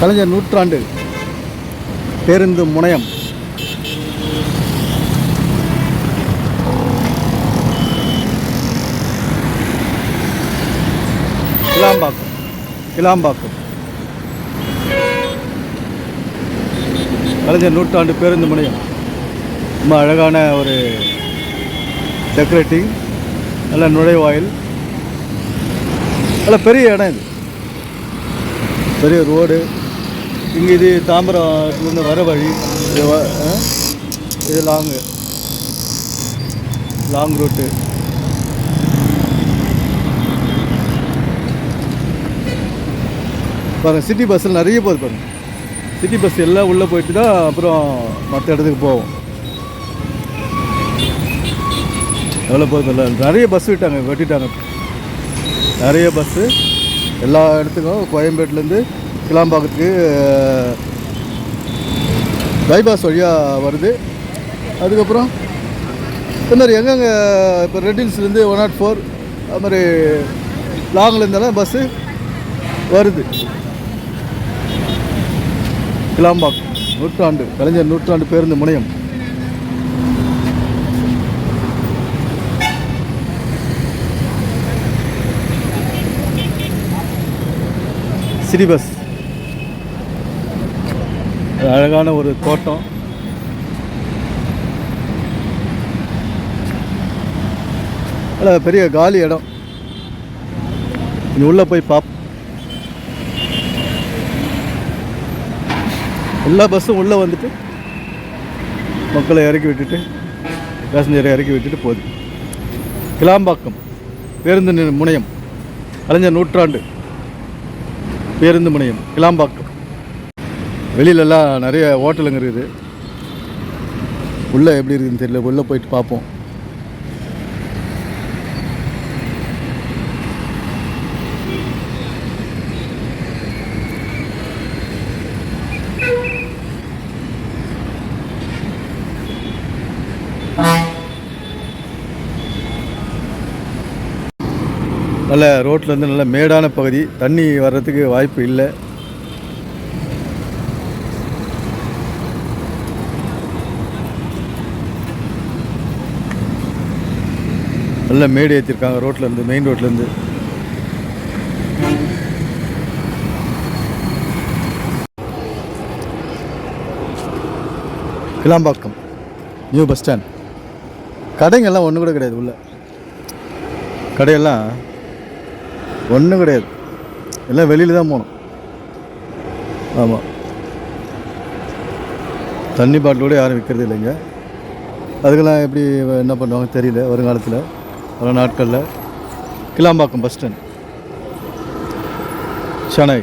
கலைஞர் நூற்றாண்டு பேருந்து முனையம். கிளாம்பாக்கம் கிளாம்பாக்கம் கலைஞர் நூற்றாண்டு பேருந்து முனையம். ரொம்ப அழகான ஒரு டெக்கரேட்டிங் நல்ல நுழைவாயில். நல்ல பெரிய இடம் இது. பெரிய ரோடு. இங்கே இது தாம்பரத்துலேருந்து வர வழி. இது வ- இது லாங்கு லாங் ரூட்டு பாருங்க சிட்டி பஸ்ஸில் நிறைய போகுது பாருங்க சிட்டி பஸ் எல்லாம் உள்ளே போயிட்டு தான் அப்புறம் மற்ற இடத்துக்கு போவோம். எவ்வளோ போகுது இல்லை நிறைய பஸ் விட்டாங்க வெட்டிட்டாங்க. நிறைய பஸ்ஸு எல்லா இடத்துக்கும் கோயம்பேட்டிலேருந்து கிளாம்பாக்கத்துக்கு பைபாஸ் வழியாக வருது. அதுக்கப்புறம் இந்த மாதிரி எங்கெங்கே இப்போ ரெட் ஹில்ஸ்லேருந்து ஒன் நாட் oh ஃபோர் அது மாதிரி லாங்கில் இருந்தாலும் பஸ்ஸு வருது. கிளாம்பாக் நூற்றாண்டு கலைஞர் நூற்றாண்டு பேருந்து முனையம். சிட்டி பஸ் அழகான ஒரு தோட்டம் நல்ல பெரிய காலி இடம். இங்கே உள்ளே போய் பாப். எல்லா பஸ்ஸும் உள்ளே வந்துட்டு மக்களை இறக்கி விட்டுட்டு பேசஞ்சரை இறக்கி விட்டுட்டு போகுது. கிளாம்பாக்கம் பேருந்து முனையம் கலைஞர் நூற்றாண்டு பேருந்து முனையம் கிளாம்பாக்கம். வெளியிலலாம் நிறைய ஹோட்டலுங்க இருக்குது உள்ளே எப்படி இருக்குதுன்னு தெரியல. உள்ளே போயிட்டு பார்ப்போம். நல்ல ரோட்டில் இருந்து நல்ல மேடான பகுதி. தண்ணி வர்றதுக்கு வாய்ப்பு இல்லை. நல்ல மேடு ஏற்றிருக்காங்க ரோட்லேருந்து மெயின் ரோட்லேருந்து கிளாம்பாக்கம் நியூ பஸ் ஸ்டாண்ட் கடைங்கெல்லாம் ஒன்றும் கூட கிடையாது உள்ளே. கடையெல்லாம் ஒன்றும் கிடையாது. எல்லாம் வெளியில் தான் போகணும். ஆமாம் தண்ணி பாட்டிலோட யாரும் விற்கிறது இல்லைங்க. அதுக்கெல்லாம் எப்படி என்ன பண்ணுவாங்க தெரியல வருங்காலத்தில். வர நாட்களில் கிளாம்பாக்கம் பஸ் ஸ்டாண்ட். சென்னை.